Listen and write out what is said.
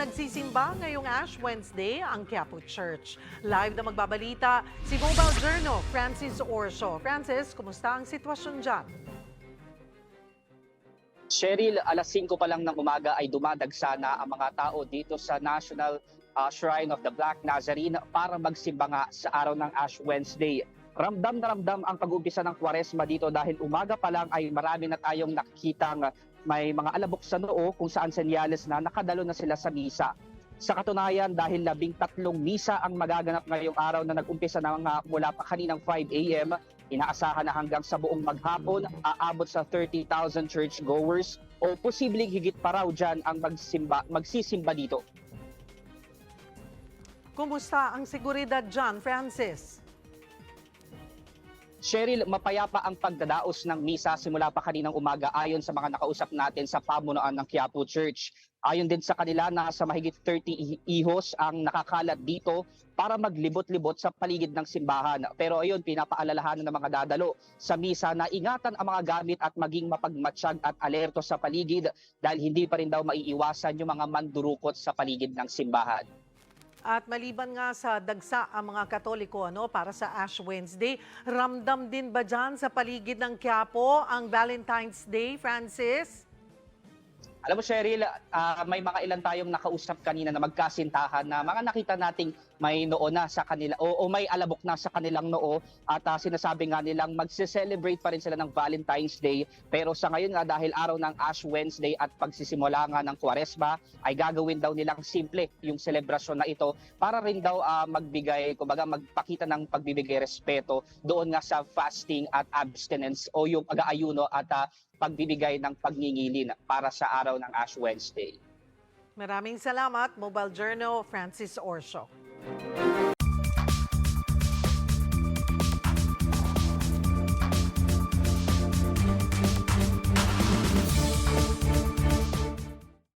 nagsisimba ngayong Ash Wednesday ang Quiapo Church. Live na magbabalita si Mobile Journal Francis Orso. Francis, kumusta ang sitwasyon dyan? Cheryl, alas 5 pa lang ng umaga ay dumadagsa na ang mga tao dito sa National uh, Shrine of the Black Nazarene para magsimba nga sa araw ng Ash Wednesday. Ramdam na ramdam ang pag-umpisa ng Kwaresma dito dahil umaga pa lang ay marami na tayong nakikitang may mga alabok sa noo kung saan senyales na nakadalo na sila sa misa. Sa katunayan, dahil labing tatlong misa ang magaganap ngayong araw na nag-umpisa na mga mula pa kaninang 5 a.m., inaasahan na hanggang sa buong maghapon, aabot sa 30,000 churchgoers o posibleng higit pa raw dyan ang magsimba, magsisimba dito. Kumusta ang seguridad dyan, Francis? Cheryl, mapayapa ang pagdadaos ng misa simula pa kaninang umaga ayon sa mga nakausap natin sa pamunuan ng Quiapo Church. Ayon din sa kanila na sa mahigit 30 i- ihos ang nakakalat dito para maglibot-libot sa paligid ng simbahan. Pero ayun, pinapaalalahanan ng mga dadalo sa misa na ingatan ang mga gamit at maging mapagmatsyag at alerto sa paligid dahil hindi pa rin daw maiiwasan yung mga mandurukot sa paligid ng simbahan. At maliban nga sa dagsa ang mga Katoliko ano, para sa Ash Wednesday, ramdam din ba dyan sa paligid ng Quiapo ang Valentine's Day, Francis? Alam mo, Cheryl, ah, may mga ilan tayong nakausap kanina na magkasintahan na mga nakita nating may noo na sa kanila o, o may alabok na sa kanilang noo at ah, sinasabi nga nilang magse-celebrate pa rin sila ng Valentine's Day pero sa ngayon nga dahil araw ng Ash Wednesday at pagsisimula nga ng Kwaresma ay gagawin daw nilang simple yung selebrasyon na ito para rin daw ah, magbigay, kumbaga magpakita ng pagbibigay respeto doon nga sa fasting at abstinence o yung pag-aayuno at ah, pagbibigay ng pagngingilin para sa araw ng Ash Wednesday. Maraming salamat, Mobile Journal Francis Orso. Thank you.